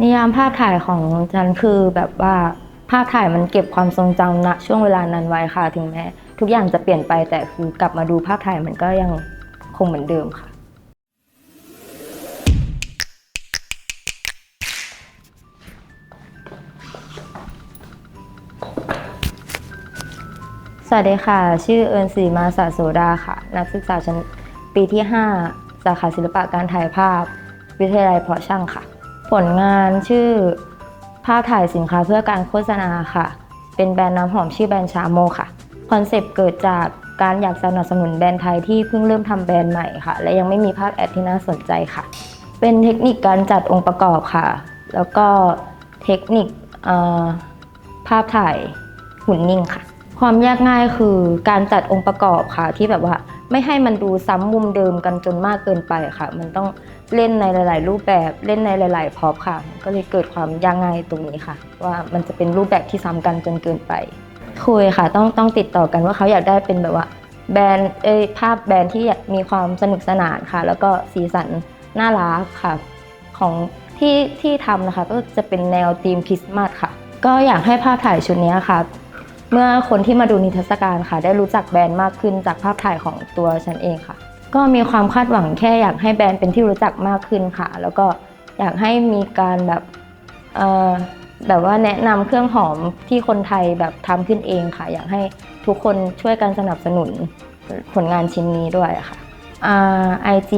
นิยามภาพถ่ายของฉันคือแบบว่าภาพถ่ายมันเก็บความทรงจำณช่วงเวลานั้นไว้ค่ะ ถึงแม้ทุกอย่างจะเปลี่ยนไปแต่คือกลับมาดูภาพถ่ายมันก็ยังคงเหมือนเดิมค่ะ สวัสดีค่ะ ชื่อเอิญศรีมาสาโสดาค่ะ นักศึกษาชั้นปีที่ 5 สาขาศิลปะการถ่ายภาพ วิทยาลัยเพาะช่างค่ะ ผลงานชื่อภาพถ่ายสินค้าเพื่อการโฆษณาค่ะ เป็นแบรนด์น้ำหอมชื่อแบรนด์ชาโมค่ะ คอนเซปต์เกิดจากการอยากสนับสนุนแบรนด์ไทยที่เพิ่งเริ่มทำแบรนด์ใหม่ค่ะ และยังไม่มีภาพแอดที่น่าสนใจค่ะ เป็นเทคนิคการจัดองค์ประกอบค่ะ แล้วก็เทคนิคภาพถ่ายหุ่นนิ่งค่ะ ความยากง่ายคือการจัดองค์ประกอบค่ะ ที่แบบว่าไม่ให้มันดูซ้ำมุมเดิมกันจนมากเกินไปค่ะ มันต้อง เล่นในหลาย ๆ รูปแบบเล่นในหลาย ๆ พร็อพค่ะ ก็เลยเกิดความยากง่ายตรงนี้ค่ะ ว่ามันจะเป็นรูปแบบที่ซ้ำกันจนเกินไปคุยค่ะ ต้องต้องติดต่อกันว่าเขาอยากได้เป็นแบบว่า แบรนด์เอ้ยภาพแบรนด์ที่มีความสนุกสนานค่ะ แล้วก็สีสันน่ารักค่ะ ของที่ที่ทำนะคะก็จะเป็นแนวธีมคริสต์มาสค่ะ ก็อยากให้ภาพถ่ายชุดนี้ค่ะ เมื่อคนที่มาดูนิทรรศการค่ะ ได้รู้จักแบรนด์มากขึ้นจากภาพถ่ายของตัวฉันเองค่ะ ก็มีความคาดหวังแค่อยากให้แบรนด์เป็นที่รู้จักมากขึ้นค่ะ แล้วก็อยากให้มีการแบบเอ่อแบบว่าแนะนำเครื่องหอมที่คนไทยแบบทำขึ้นเองค่ะ อยากให้ทุกคนช่วยกันสนับสนุนผลงานชิ้นนี้ด้วยค่ะอ่า IG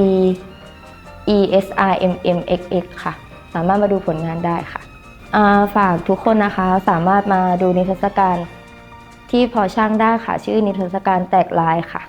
E S R M M X X ค่ะ สามารถมาดูผลงานได้ค่ะอ่าฝากทุกคนนะคะสามารถมาดูนิทรรศการที่พอช่างได้ค่ะ ชื่อนิทรรศการแตกลายค่ะ